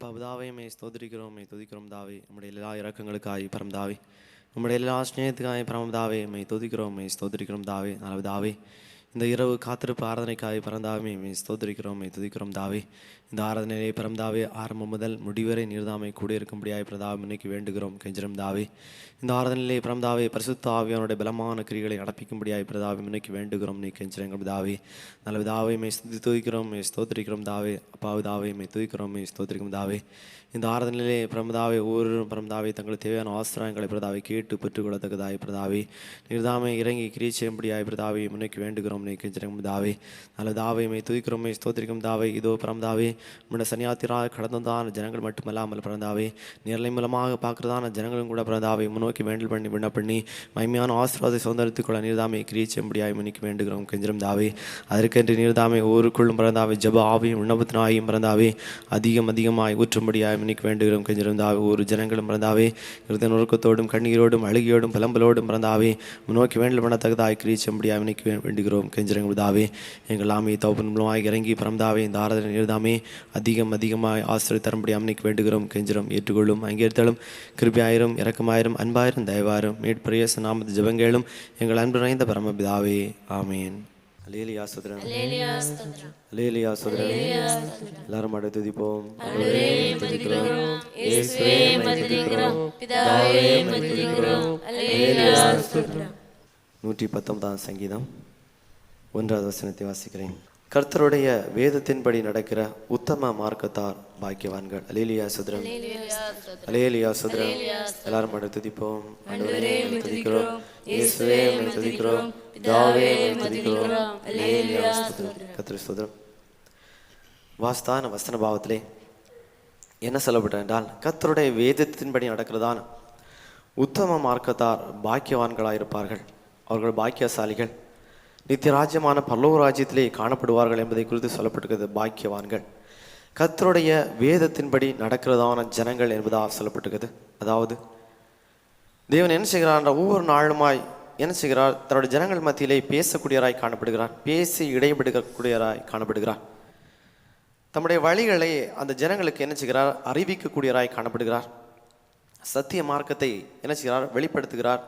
அப்பா பிதாவையுமே மே துதிக்கிறோம் தாவே நம்முடைய எல்லா இறக்கங்களுக்காய் பரம் தாவே நம்முடைய எல்லா ஸ்நேகத்துக்காய் பரம் தாவே மை துதிக்கிறோமே ஸ்தோத்திரிக்கிறோம் தாவே நல்ல தாவே இந்த இரவு காத்திருப்பு ஆராதனைக்காய் பரந்தாவே மே ஸ்தோத்திரிக்கிறோம் துதிக்கிறோம் தாவே இந்த ஆராதனையை பரந்தாவே ஆரம்பம் முதல் முடிவரை நீர்தாமை கூட இருக்கும்படியாய் பிரதாவை இன்னைக்கு வேண்டுகிறோம் கெஞ்சிரம் தாவே இந்த ஆராதனையிலே பரந்தாவே பரிசுத்த ஆவியானுடைய பலமான கிரிகளை நடப்பிக்கும்படியாய் பிரதாவை இன்னைக்கு வேண்டுகிறோம் நீ கெஞ்சிரங்கள் தாவே நல்ல தாவே மே தூக்கிறோம் துதிக்கிறோம் மை ஸ்தோத்திரிக்கிறோம் தாவே அப்பாவு தாவே மே துதிக்கிறோம் மே ஸ்தோத்திரிக்கும் தாவே இந்த ஆராதனையிலே பிரமதாவை ஒவ்வொருவரும் பிரமதாவை தங்களுக்கு தேவையான ஆசிரியங்களை பிரதாவை கேட்டு பெற்றுக்கொள்ளத்தக்கதாய் பிரதாவே நீர்தாமை இறங்கி கிரியை செய்யும்படியாய் பிரதாவை முன்னைக்கு வேண்டுகிறோம் நாமம் கெஞ்சிரம் தாவே. நல்ல தாவை மை துதிக்கிறோம் ஸ்தோத்திரிக்கும் தாவை. இதோ பிறந்தாவே முன்ன சனியாத்திராக கடந்ததான ஜனங்கள் மட்டுமல்லாமல் பிறந்தாவே நேரலை மூலமாக பார்க்குறதான ஜனங்களும் கூட பிறந்தாவை முன்னோக்கி வேண்டல் பண்ணி விண்ண பண்ணி மைமையான ஆசீர்வாதை சுதந்திரத்துக் கொள்ள நீர்தாமை கிரீச்ச முடியாய் முன்னிக்கு வேண்டுகிறோம் கெஞ்சிரம் தாவே. அதற்கென்று நீர்தாமை ஊருக்குள்ளும் பிறந்தாவே ஜப ஆவியும் விண்ணப்பத்தினாயும் பிறந்தாவே அதிகம் அதிகமாய் ஊற்றும்படியாய் முன்னிக்கு வேண்டுகிறோம் கெஞ்சிரம் தாவே. ஒரு ஜனங்களும் பிறந்தாவே இருந்த நுறுக்கத்தோடும் கண்ணீரோடும் அழுகியோடும் பலம்பலோடும் பிறந்தாவே முன்னோக்கி வேண்டல் பண்ணத்தக்கதாய் கிரீச்ச முடியாய் முன்னிக்கு வேண்டுகிறோம். கெஞ்சிரங்கள் தாவே எங்கள் ஆமை தோப்பன் மூலமாய் இறங்கி பிறந்தாவே இந்த ஆராதனை நீர்தாமே அதிகம் அதிகமாய் ஆசிரியர் தரும்படி அம்னிக்கு வேண்டுகிறோம் கெஞ்சிரம் ஏற்றுக்கொள்ளும் அங்கேற்றாலும் கிருபியாயிரம் இறக்கமாயிரம் அன்பாயிரம் தயவாயிரம். மீட்பிரேச நாமத்து ஜெபங்களும் எங்கள் அன்பு நிறைந்த பரமபிதாவே. ஆமேன். அலேலியா சுதரன் அலேலியா சுதரன் எல்லாரும் அடை துதிப்போம். நூற்றி பத்தொன்பதாம் சங்கீதம். ஒன்றாவது வசனத்தை வாசிக்கிறேன். கர்த்தருடைய வேதத்தின்படி நடக்கிற உத்தம மார்க்கத்தார் பாக்கியவான்கள். அலேலியா சுதரம். அலேலியா சுதரம். எல்லாரும் அடை துதிப்போம். துதிக்கிறோம். இயேசுவே துதிக்கிறோம். தாவே துதிக்கிறோம். அலேலியா சுதரன் கர்த்தர் சுதரம். வாஸ்தான வசன பாவத்திலே என்ன சொல்லப்பட்ட என்றால் கர்த்தருடைய வேதத்தின்படி நடக்கிறதான உத்தம மார்க்கத்தார் பாக்கியவான்களாக இருப்பார்கள் அவர்கள் பாக்கியசாலிகள். நித்தியராஜ்யமான பல்லவ ராஜ்யத்திலே காணப்படுவார்கள் என்பதை குறித்து சொல்லப்பட்டிருக்கிறது பாக்கியவான்கள். கத்தருடைய வேதத்தின்படி நடக்கிறதான ஜனங்கள் என்பதாக சொல்லப்பட்டிருக்கிறது. அதாவது தேவன் என்ன செய்கிறான் ஒவ்வொரு நாளுமாய் என்ன செய்கிறார்? தன்னுடைய ஜனங்கள் மத்தியிலே பேசக்கூடியவராய் காணப்படுகிறார். பேசி இடைபடுகக்கூடியவராய் காணப்படுகிறார். தம்முடைய வழிகளை அந்த ஜனங்களுக்கு என்ன செய்கிறார்? அறிவிக்கக்கூடியவராய் காணப்படுகிறார். சத்திய மார்க்கத்தை என்ன செய்கிறார்? வெளிப்படுத்துகிறார்.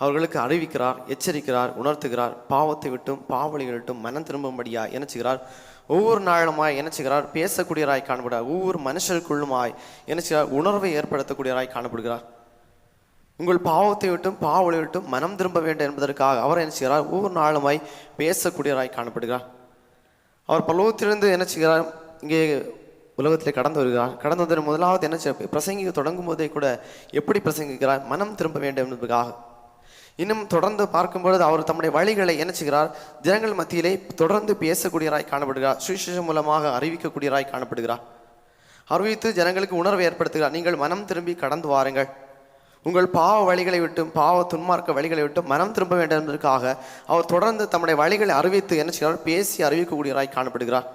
அவர்களுக்கு அறிவிக்கிறார் எச்சரிக்கிறார் உணர்த்துகிறார். பாவத்தை விட்டும் பாவலிகள் விட்டும் மனம் திரும்பும்படியா இணைச்சுகிறார். ஒவ்வொரு நாளுமாய் இணைச்சுகிறார். பேசக்கூடியராய் காணப்படுகிறார். ஒவ்வொரு மனுஷருக்குள்ளுமாய் இணைச்சுகிறார். செய்கிறார் உணர்வை ஏற்படுத்தக்கூடியராய் காணப்படுகிறார். உங்கள் பாவத்தை விட்டும் பாவலை விட்டும் மனம் திரும்ப வேண்டும் என்பதற்காக அவர் என்ன செய்கிறார் ஒவ்வொரு நாளுமாய் பேசக்கூடியராய் காணப்படுகிறார். அவர் பல்லவத்திலிருந்து என்ன இங்கே உலகத்தில் கடந்து வருகிறார். கடந்து வந்தது முதலாவது என்ன பிரசங்கி தொடங்கும் போதே கூட எப்படி பிரசங்கிக்கிறார்? மனம் திரும்ப வேண்டும் என்பதற்காக. இன்னும் தொடர்ந்து பார்க்கும்பொழுது அவர் தம்முடைய வழிகளை இணைச்சுகிறார். ஜனங்கள் மத்தியிலே தொடர்ந்து பேசக்கூடியராய் காணப்படுகிறார். சுவிசேஷம் மூலமாக அறிவிக்கக்கூடியராய் காணப்படுகிறார். அறிவித்து ஜனங்களுக்கு உணர்வை ஏற்படுத்துகிறார். நீங்கள் மனம் திரும்பி கடந்து வாருங்கள். உங்கள் பாவ வழிகளை விட்டும் பாவ துன்மார்க்க வழிகளை விட்டும் மனம் திரும்ப வேண்டும் என்பதற்காக அவர் தொடர்ந்து தம்முடைய வழிகளை அறிவித்து என்ன செய்கிறார் பேசி அறிவிக்கக்கூடியவராய் காணப்படுகிறார்.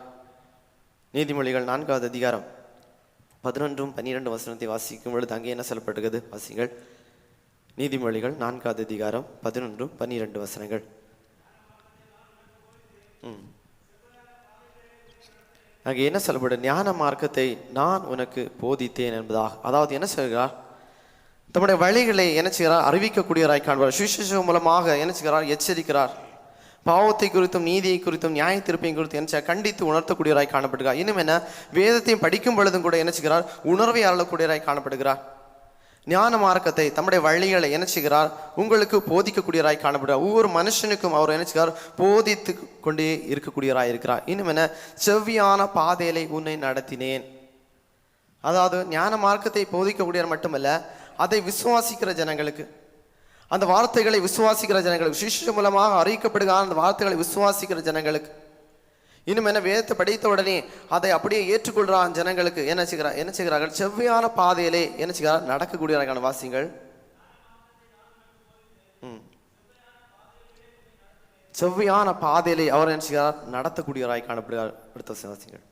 நீதிமொழிகள் நான்காவது அதிகாரம் பதினொன்றும் பன்னிரெண்டு வசனத்தை வாசிக்கும் பொழுது அங்கே என்ன சொல்லப்பட்டிருக்கிறது? வாசிங்கள். நீதிமொழிகள் நான்காவது அதிகாரம் பதினொன்றும் பன்னிரெண்டு வசனங்கள். ம். அங்கே என்ன சொல்லப்படும் ஞான மார்க்கத்தை நான் உனக்கு போதித்தேன் என்பதாக. அதாவது என்ன சொல்கிறார்? தம்முடைய வழிகளை என்ன செய்கிறார்? அறிவிக்கக்கூடியவராய் காண்பார். சுவிசேஷம் மூலமாக என்ன செய்கிறார்? எச்சரிக்கிறார். பாவத்தை குறித்தும் நீதியை குறித்தும் நியாய திருப்பையும் குறித்தும் என்ன கண்டித்து உணர்த்தக்கூடியவராய் காணப்படுகிறார். இன்னும் என்ன? வேதத்தையும் படிக்கும் பொழுதும் கூட என்ன செய்கிறார்? உணர்வை அருளக்கூடியவராய் காணப்படுகிறார். ஞான மார்க்கத்தை தம்முடைய வழிகளை இணைச்சுகிறார் செய்கிறார்? உங்களுக்கு போதிக்கக்கூடியராய் காணப்படுகிறார். ஒவ்வொரு மனுஷனுக்கும் அவர் இணைச்சுகிறார் செய்கிறார்? போதித்து கொண்டே இருக்கக்கூடியராய் இருக்கிறார். இன்னும் என்ன? செவ்வியான பாதையிலே உன்னை நடத்தினேன். அதாவது ஞான மார்க்கத்தை போதிக்கக்கூடியவர் மட்டுமல்ல அதை விசுவாசிக்கிற ஜனங்களுக்கு அந்த வார்த்தைகளை விசுவாசிக்கிற ஜனங்களுக்கு சிஷ்ய மூலமாக அறிவிக்கப்படுகிற அந்த வார்த்தைகளை விசுவாசிக்கிற ஜனங்களுக்கு இன்னும் என்ன வேதத்தை படித்த உடனே அதை அப்படியே ஏற்றுக்கொள்கிறான் ஜனங்களுக்கு. என்ன செய்கிறார்? என்ன செய்கிறார்கள்? செவ்வையான பாதையிலே என்ன செய்கிறார்? நடக்கக்கூடியவர்களான வாசிங்கள். செவ்வையான பாதையிலே அவர் என்ன செய்கிறார்? நடத்தக்கூடியவராய் காணப்படுகிறார். அடுத்த வாசிங்கள்.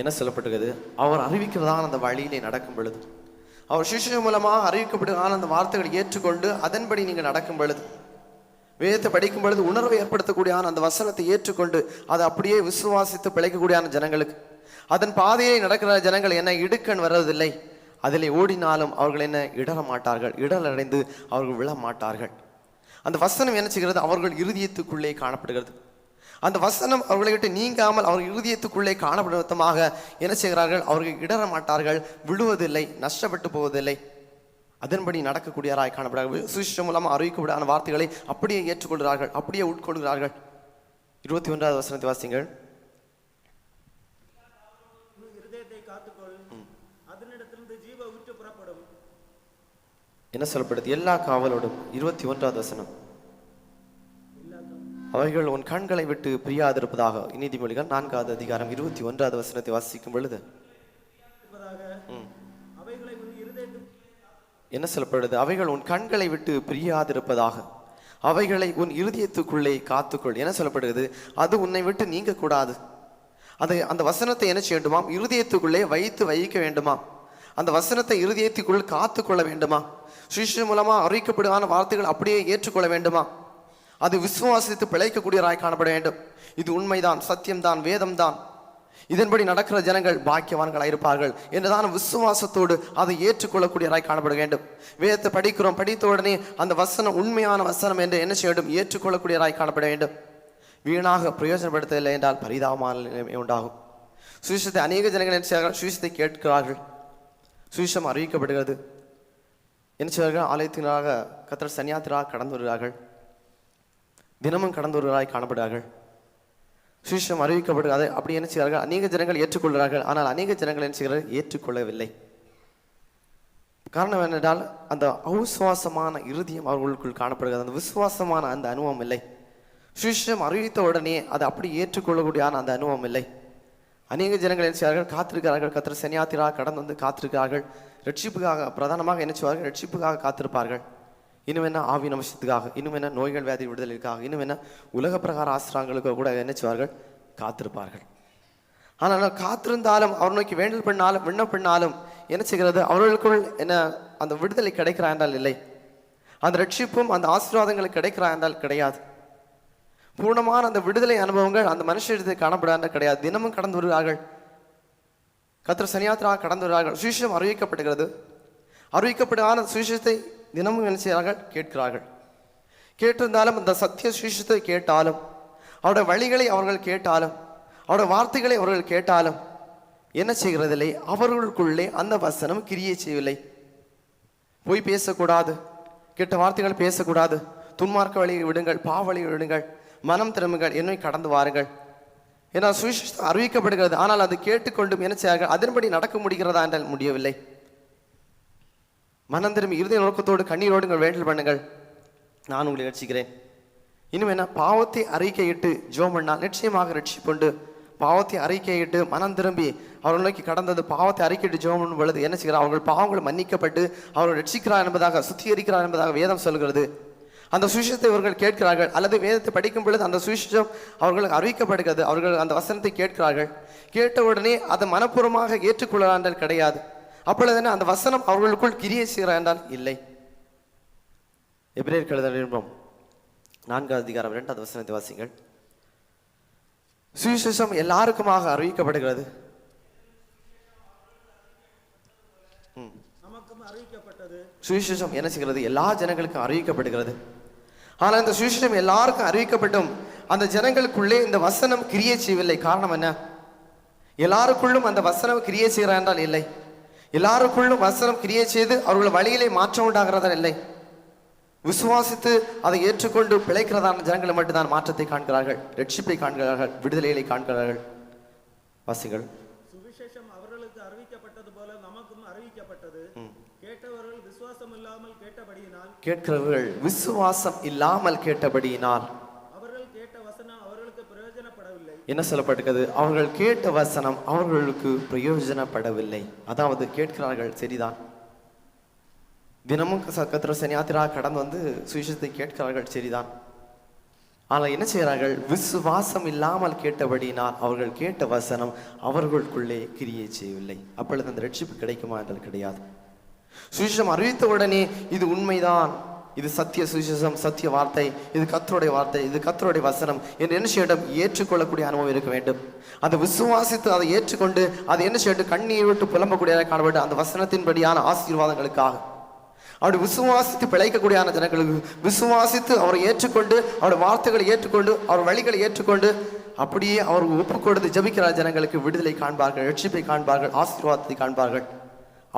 என்ன சொல்லப்பட்டிருக்கிறது? அவர் அறிவிக்கிறதான அந்த வழியிலே நடக்கும் பொழுது. அவர் சிஷ்ய மூலமாக அறிவிக்கப்படுகிறான அந்த வார்த்தைகளை ஏற்றுக்கொண்டு அதன்படி நீங்கள் நடக்கும் பொழுது வேதத்தை படிக்கும் பொழுது உணர்வை ஏற்படுத்தக்கூடியான அந்த வசனத்தை ஏற்றுக்கொண்டு அதை அப்படியே விசுவாசித்து பிழைக்கக்கூடியான ஜனங்களுக்கு அதன் பாதையை நடக்கிற ஜனங்கள் என்ன இடுக்கன் வர்றதில்லை. அதிலே ஓடினாலும் அவர்கள் என்ன இடற மாட்டார்கள் இடர் அடைந்து அவர்கள் விழ மாட்டார்கள் அந்த வசனம் என்ன செய்கிறது? அவர்கள் இருதயத்துக்குள்ளே காணப்படுகிறது. அந்த வசனம் அவர்களை விட்டு நீங்காமல் அவர்கள் இருதயத்துக்குள்ளே காணப்படும் விதமாக என்ன செய்கிறார்கள்? அவர்கள் இடற மாட்டார்கள் விழுவதில்லை நஷ்டப்பட்டு போவதில்லை. அதன்படி நடக்கக்கூடியவராய் காணப்படுகிறார்கள் சுவிசேஷம் மூலமாக அறிவிக்கப்படான வார்த்தைகளை அப்படியே ஏற்றுக்கொள்கிறார்கள் அப்படியே உட்கொள்கிறார்கள். இருபத்தி ஒன்றாவது வசனத்தை வாசிங்கள் என்ன சொல்லப்படுது? எல்லா காவலோடும். இருபத்தி ஒன்றாவது வசனம். அவைகள் உன் கண்களை விட்டு பிரியாதிருப்பதாக நீதிமொழிகள் நான்காவது அதிகாரம் இருபத்தி ஒன்றாவது வசனத்தை வாசிக்கும் பொழுது. என்ன சொல்லப்படுது? அவைகள் உன் கண்களை விட்டு பிரியாதிருப்பதாக. அவைகளை உன் இருதயத்துக்குள்ளே காத்துக்கொள். என்ன சொல்லப்படுகிறது? அது உன்னை விட்டு நீங்கக்கூடாது. அதை அந்த வசனத்தை என்ன செய்யண்டுமாம் இருதயத்துக்குள்ளே வைத்து வைக்க வேண்டுமா? அந்த வசனத்தை இருதயத்துக்குள் காத்துக்கொள்ள வேண்டுமா? சுவிசேஷம் மூலமா அறிவிக்கப்படுவான வார்த்தைகள் அப்படியே ஏற்றுக்கொள்ள வேண்டுமா? அது விசுவாசித்து பிழைக்கக்கூடியவராய் காணப்பட வேண்டும். இது உண்மைதான் சத்தியம்தான் வேதம்தான். இதன்படி நடக்கிற ஜனங்கள் பாக்கியவான்களாக இருப்பார்கள் என்றுதான் விசுவாசத்தோடு அதை ஏற்றுக்கொள்ளக்கூடியவராய் காணப்பட வேண்டும். வேதத்தை படிக்கிறோம் படித்த உடனே அந்த வசனம் உண்மையான வசனம் என்று என்ன செய்ய வேண்டும்? ஏற்றுக்கொள்ளக்கூடியவராய் காணப்பட வேண்டும். வீணாக பிரயோஜனப்படுத்தவில்லை என்றால் பரிதாபமான உண்டாகும். சுவிசத்தை அநேக ஜனங்கள் என்ன செய்கிறார்கள் சுவிசத்தை கேட்கிறார்கள். சுவிசம் அறிவிக்கப்படுகிறது. என்ன செய்வார்கள்? ஆலயத்தினராக கத்தர் சன்னியாத்திராக கடந்து வருகிறார்கள். தினமும் கடந்தவர்களாய் காணப்படுகிறார்கள். சுவிசம் அறிவிக்கப்படுகிறது அதை அப்படி என்ன செய்கிறார்கள் அநேக ஜனங்கள் ஏற்றுக்கொள்கிறார்கள். ஆனால் அநேக ஜனங்கள் என்ன செய்கிறார்கள்? ஏற்றுக்கொள்ளவில்லை. காரணம் என்னென்றால் அந்த அவிசுவாசமான இறுதியம் அவர்களுக்குள் காணப்படுகிறது. அந்த விசுவாசமான அந்த அனுபவம் இல்லை. சுவிசம் அறிவித்த உடனே அதை அப்படி ஏற்றுக்கொள்ளக்கூடிய அந்த அனுபவம் இல்லை. அநேக ஜனங்கள் என்ன செய்வார்கள் காத்திருக்கிறார்கள். கத்திர சனியாத்திராக கடந்து வந்து காத்திருக்கிறார்கள். ரட்சிப்புக்காக பிரதானமாக என்ன செய்வார்கள்? ரட்சிப்புக்காக காத்திருப்பார்கள். இன்னும் என்ன ஆவி நம்சத்துக்காக இன்னும் என்ன நோய்கள் வியாதி விடுதலுக்காக இன்னும் என்ன உலக பிரகார ஆசிரங்களுக்கு கூட என்ன செய்வார்கள்? காத்திருப்பார்கள். ஆனால் காத்திருந்தாலும் அவர் நோக்கி வேண்டல் பண்ணாலும் விண்ணப்பினாலும் என்ன செய்கிறது? அவர்களுக்குள் என்ன அந்த விடுதலை கிடைக்கிறா என்றால் இல்லை. அந்த ரட்சிப்பும் அந்த ஆசீர்வாதங்கள் கிடைக்கிறா என்றால் கிடையாது. பூர்ணமான அந்த விடுதலை அனுபவங்கள் அந்த மனுஷத்தை காணப்படாத கிடையாது. தினமும் கடந்து வருகிறார்கள். கத்திர சனியாத்திராக கடந்து வருகிறார்கள். சுவிசேஷம் அறிவிக்கப்படுகிறது. அறிவிக்கப்படாத சுவிசேஷத்தை தினமும் என்ன செய்கிறார்கள்? கேட்கிறார்கள். கேட்டிருந்தாலும் அந்த சத்திய சுவிசேஷத்தை கேட்டாலும் அவருடைய வழிகளை அவர்கள் கேட்டாலும் அவருடைய வார்த்தைகளை அவர்கள் கேட்டாலும் என்ன செய்கிறதில்லை? அவர்களுக்குள்ளே அந்த வசனம் கிரியை செய்யவில்லை. போய் பேசக்கூடாது. கெட்ட வார்த்தைகள் பேசக்கூடாது. துன்மார்க்க வழியை விடுங்கள் பாவழியை விடுங்கள் மனம் திரும்புங்கள் என்னை கடந்து வாருங்கள். ஏன்னா சுவிசேஷம் அறிவிக்கப்படுகிறது. ஆனால் அது கேட்டுக்கொண்டும் என்ன செய்யார்கள் அதன்படி நடக்க முடிகிறதா என்றால் முடியவில்லை. மனம் திரும்பி இருதய நோக்கத்தோடு கண்ணீரோடு உங்கள் வேண்டல் பண்ணுங்கள். நான் உங்களை ரட்சிக்கிறேன் இன்னும் என்ன? பாவத்தை அறிக்கையிட்டு ஜோம் பண்ணால் நிச்சயமாக ரட்சிப்புண்டு பாவத்தை அறிக்கையிட்டு மனம் திரும்பி அவர்கள் நோக்கி கடந்தது பாவத்தை அறிக்கையிட்டு ஜோம் பொழுது என்ன செய்கிறார்? அவர்கள் பாவங்கள் மன்னிக்கப்பட்டு அவர்கள் ரட்சிக்கிறார் என்பதாக சுத்திகரிக்கிறார் என்பதாக வேதம் சொல்கிறது. அந்த சுவிசேஷத்தை இவர்கள் கேட்கிறார்கள். அல்லது வேதத்தை படிக்கும் பொழுது அந்த சுவிசேஷம் அவர்களுக்கு அறிவிக்கப்படுகிறது. அவர்கள் அந்த வசனத்தை கேட்கிறார்கள். கேட்ட உடனே அதை மனப்பூர்வமாக ஏற்றுக்கொள்ளாண்டல் கிடையாது. அப்பொழுது அந்த வசனம் அவர்களுக்குள் கிரியை செய்கிறா என்றால் இல்லை. எப்படியே கழுத நிருபம் நான்காவது அதிகாரம் இரண்டாவது வசனத்தை வாசிங்கள் சுவிசேஷம் எல்லாருக்குமாக அறிவிக்கப்படுகிறது. அறிவிக்கப்பட்டது சுவிசேஷம் என்ன செய்கிறது? எல்லா ஜனங்களுக்கும் அறிவிக்கப்படுகிறது. ஆனால் இந்த சுவிசேஷம் எல்லாருக்கும் அறிவிக்கப்பட்டும் அந்த ஜனங்களுக்குள்ளே இந்த வசனம் கிரியை செய்யவில்லை. காரணம் என்ன? எல்லாருக்குள்ளும் அந்த வசனம் கிரியை செய்கிறா என்றால் இல்லை. எல்லாருக்குள்ளும் வசனம் கிரியை செய்து அவர்கள் வழியிலே மாற்றம் உண்டாகிறதா இல்லை? விசுவாசித்து அதை ஏற்றுக்கொண்டு பிழைக்கிறதான ஜனங்களை மட்டும்தான் மாற்றத்தை காண்கிறார்கள் ரட்சிப்பை காண்கிறார்கள் விடுதலைகளை காண்கிறார்கள். வாசிகள். சுவிசேஷம் அவர்களுக்கு அறிவிக்கப்பட்டது போல நமக்கும் அறிவிக்கப்பட்டது. கேட்டவர்கள் விசுவாசம் இல்லாமல் கேட்டபடியினால் கேட்கிறவர்கள் விசுவாசம் இல்லாமல் கேட்டபடியினால் அவர்கள் கேட்ட வசனம் அவர்களுக்கு பிரயோஜனப்படவில்லை என்ன சொல்லப்பட்டிருக்கிறது? அவர்கள் கேட்ட வசனம் அவர்களுக்கு பிரயோஜனப்படவில்லை. அதாவது கேட்கிறார்கள் சரிதான். தினமும் கத்திர சனியாத்திரா கடந்து வந்து சுயசத்தை கேட்கிறார்கள் சரிதான். ஆனால் என்ன செய்கிறார்கள்? விசுவாசம் இல்லாமல் கேட்டபடியினால் அவர்கள் கேட்ட வசனம் அவர்களுக்குள்ளே கிரியை செய்யவில்லை. அப்பொழுது அந்த ரட்சிப்பு கிடைக்குமா? என்றால் கிடையாது. சுவிசேஷம் அறிவித்த உடனே இது உண்மைதான். இது சத்திய சுவிசேஷம் சத்திய வார்த்தை இது கத்தருடைய வார்த்தை இது கத்தருடைய வசனம் என்று என்ன செய்யட்டும்? ஏற்றுக்கொள்ளக்கூடிய அனுபவம் இருக்க வேண்டும். அதை விசுவாசித்து அதை ஏற்றுக்கொண்டு அதை என்ன செய்யட்டும்? கண்ணீர் விட்டு புலம்பக்கூடியதாக காண வேண்டும். அந்த வசனத்தின்படியான ஆசீர்வாதங்களுக்காக. அவரை விசுவாசித்து பிழைக்கக்கூடியான ஜனங்களுக்கு விசுவாசித்து அவரை ஏற்றுக்கொண்டு அவருடைய வார்த்தைகளை ஏற்றுக்கொண்டு அவர் வழிகளை ஏற்றுக்கொண்டு அப்படியே அவர் ஒப்பு கொடுத்து ஜபிக்கிற ஜனங்களுக்கு விடுதலை காண்பார்கள் ரட்சிப்பை காண்பார்கள் ஆசீர்வாதத்தை காண்பார்கள்.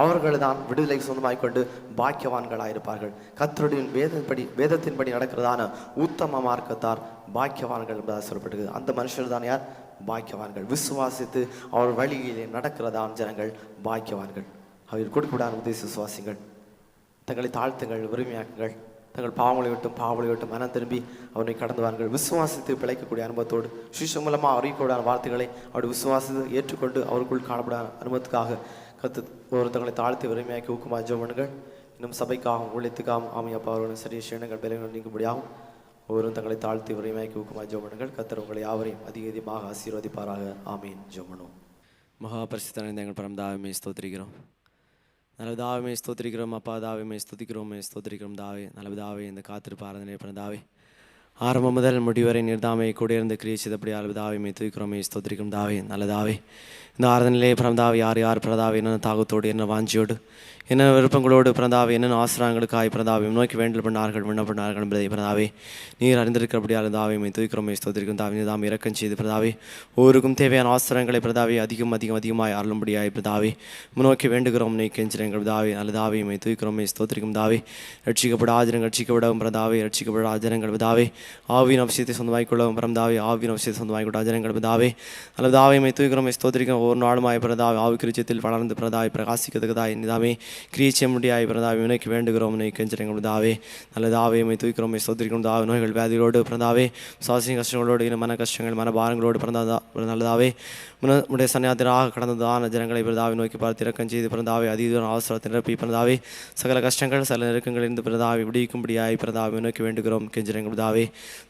அவர்கள் தான் விடுதலை சொந்தமாய் கொண்டு பாக்கியவான்களாயிருப்பார்கள். கத்தருடைய வேதப்படி வேதத்தின்படி நடக்கிறதான உத்தம மார்க்கத்தார் பாக்கியவான்கள் என்பதாக சொல்லப்படுகிறது அந்த மனுஷர் தான் யார்? பாக்கியவான்கள். விசுவாசித்து அவர் வழியிலே நடக்கிறதான் ஜனங்கள் பாக்கியவான்கள். அவர் கொடுக்கூடான உதவி விசுவாசிங்கள் தங்களை தாழ்த்துங்கள் உரிமையாக்குங்கள். தங்கள் பாவங்களை விட்டும் பாவங்களை விட்டும் மனம் திரும்பி அவனை கடந்து வாருங்கள். விசுவாசித்து பிழைக்கக்கூடிய அனுபவத்தோடு சிஷு மூலமாக அறிவிக்கூடான வார்த்தைகளை அவர் விசுவாசித்து ஏற்றுக்கொண்டு அவருக்குள் காணப்படாத அனுபவத்துக்காக கத்து ஒரு தங்களை தாழ்த்தி உரிமையாக்கி ஊக்கமாக ஜெபம் இன்னும் சபைக்காகவும் ஊழியத்துக்காகவும் ஆமையப்பா அவர்களும் சரிய சேனங்கள் பலங்கள் நீங்கும்படியாகவும் ஒவ்வொரு தங்களை தாழ்த்தி உரிமையாக்கி ஊக்கமாக ஜெபம் கத்தர் உங்களை யாவரையும் அதிக அதிகமாக ஆசீர்வதிப்பாராக. ஆமீன். ஜோமனும் பண்ணுவோம். எங்கள் பரமதாவுமே ஸ்தோத்திரிக்கிறோம். நல்ல தாவே ஸ்தோத்திரிக்கிறோம் அப்பா தாவே ஸ்துதிக்கிறோம் ஸ்தோத்திரிக்கிறோம் தாவே நல்ல தாவே இந்த காத்திருப்பு ஆராதனை பண்ண தாவே ஆரம்பம் முதல் முடிவரை நிர்தாமை கூட இருந்து கிரியை செய்தபடி அளவு தாவை தூக்கிறோமே ஸ்தோத்திரிக்கும் தாவே நல்ல தாவே இந்த ஆராதனையிலே பிரதாவை யார்? யார் பிரதாவை என்னென்ன தாகத்தோடு என்ன வாஞ்சியோடு? என்ன விருப்பங்களோடு பிறந்தாவை? என்னென்ன ஆசிரியங்களுக்காய் பிறந்தாவை? நோக்கி வேண்டல் பண்ணார்கள் விண்ண பண்ணார்கள் என்பதை பிறந்தாவே நீர் அறிந்திருக்கிறபடியால் தாவை தூக்கிறோமே ஸ்தோத்திருக்கும் தாவி தாம் இறக்கம் செய்து பிரதாவே ஒருக்கும் தேவையான ஆசிரியங்களை பிரதாவே அதிகம் அதிகம் அதிகமாக அருளும்படியாய் பிரதாவே முன்னோக்கி வேண்டுகிறோம் நீ கெஞ்சிரங்கள் தாவே நல்ல தாவை தூக்கிறோமே ஸ்தோத்திரிக்கும் தாவே ரட்சிக்கப்பட ஆஜரங்கள் ரட்சிக்கப்படவும் பிரதாவே ரட்சிக்கப்பட ஆஜரங்கள் தாவே ஆவியின் அவசியத்தை சொந்தமாய் கொள்ளவும் பிறந்தாவே ஆவியின் அவசியத்தை சொந்தமாய் கொண்ட ஆஜரங்கள் தாவே நல்ல தாவை தூக்கிறோமே ஸ்தோத்திரிக்கும் ஒவ்வொரு நாளுமாய் பிரதாவே ஆவி கிருச்சத்தில் வளர்ந்து பிரதாய் பிரகாசிக்கத்தக்கதாய். நிதாமே கிரீச்சை முடியாய் பிரதாவை உனக்கு வேண்டுகிறோம் நீ கெஞ்சிரங்கள் தாவே. நல்ல தாவே மை தூக்கிறோம் தாவை தாவே. நோய்கள் வியாதிகளோடு பிறந்தாவே சுவாசிய கஷ்டங்களோடு இன மன கஷ்டங்கள் மன பாரங்களோடு பிறந்ததா நல்லதாவே. முன உடைய சன்னியாத்திராக கடந்ததான ஜனங்களை பிரதாவை நோக்கி பார்த்து இறக்கம் செய்து பிறந்தாவே அதீதூரம் அவசரத்தை நிரப்பி பிறந்தாவே. சகல கஷ்டங்கள் சில நெருக்கங்கள் இருந்து பிறந்தாவை விடுவிக்கும்படியாய் பிறந்தாவை நோக்கி வேண்டுகிறோம் கெஞ்சிரங்கள் தாவே.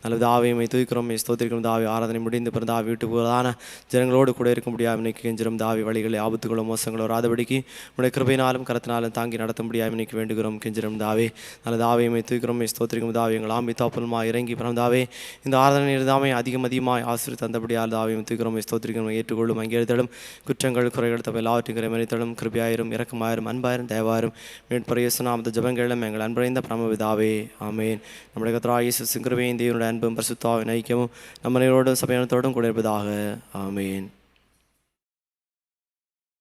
நல்ல தாவே மை தூக்கிறோம் ஸ்தோத்திரிக்கும் தாவே. ஆராதனை முடிந்து பிறந்தாவை வீட்டு போதான ஜனங்களோடு கூட இருக்கும்படியாக இன்னைக்கு கெஞ்சிரும். தாவி வழிகளை ஆபத்துகளோ மோசங்களோ வராதபடிக்கு உடைய கிருபையினாலும் கருத்தினாலும் தாங்கி நடத்தும்படியாக இன்னைக்கு வேண்டுகிறோம். கெஞ்சிரும் தாவே. நல்ல தாவையுமே மை தூக்கிறோம். ஸ்தோத்திரிக்கும் தாவே. எங்கள் ஆம்பி தாப்பலுமா இறங்கி பிறந்தாவே இந்த ஆராதனை இருந்தாமே அதிகம் அதிகமாக ஆசிரியர் தந்தபடியால் தாவையும் தூக்கிறோம். ஸ்தோத்திரிக்கும் ஏற்றுக்கொள்ளும் அங்கேறுதலும் குற்றங்கள் குறைகள் தவிர எல்லாவற்றையும் கிரமணித்தலும் கிருபியாயிரும் இறக்கமாயிரும் அன்பாயிரும் தயவாயிரும். மீட்பரையசுனாமத ஜபங்களும் எங்கள் அன்படைந்த பிரமவிதாவே ஆமேன். நம்முடைய கத்ரா இயேசு சிங்கிருவையும் தேவனுடைய அன்பும் பரிசுத்தாவின் ஐக்கியமும் நம்ம நேரோடும் சபையினத்தோடும் கூட இருப்பதாக. ஆமேன்.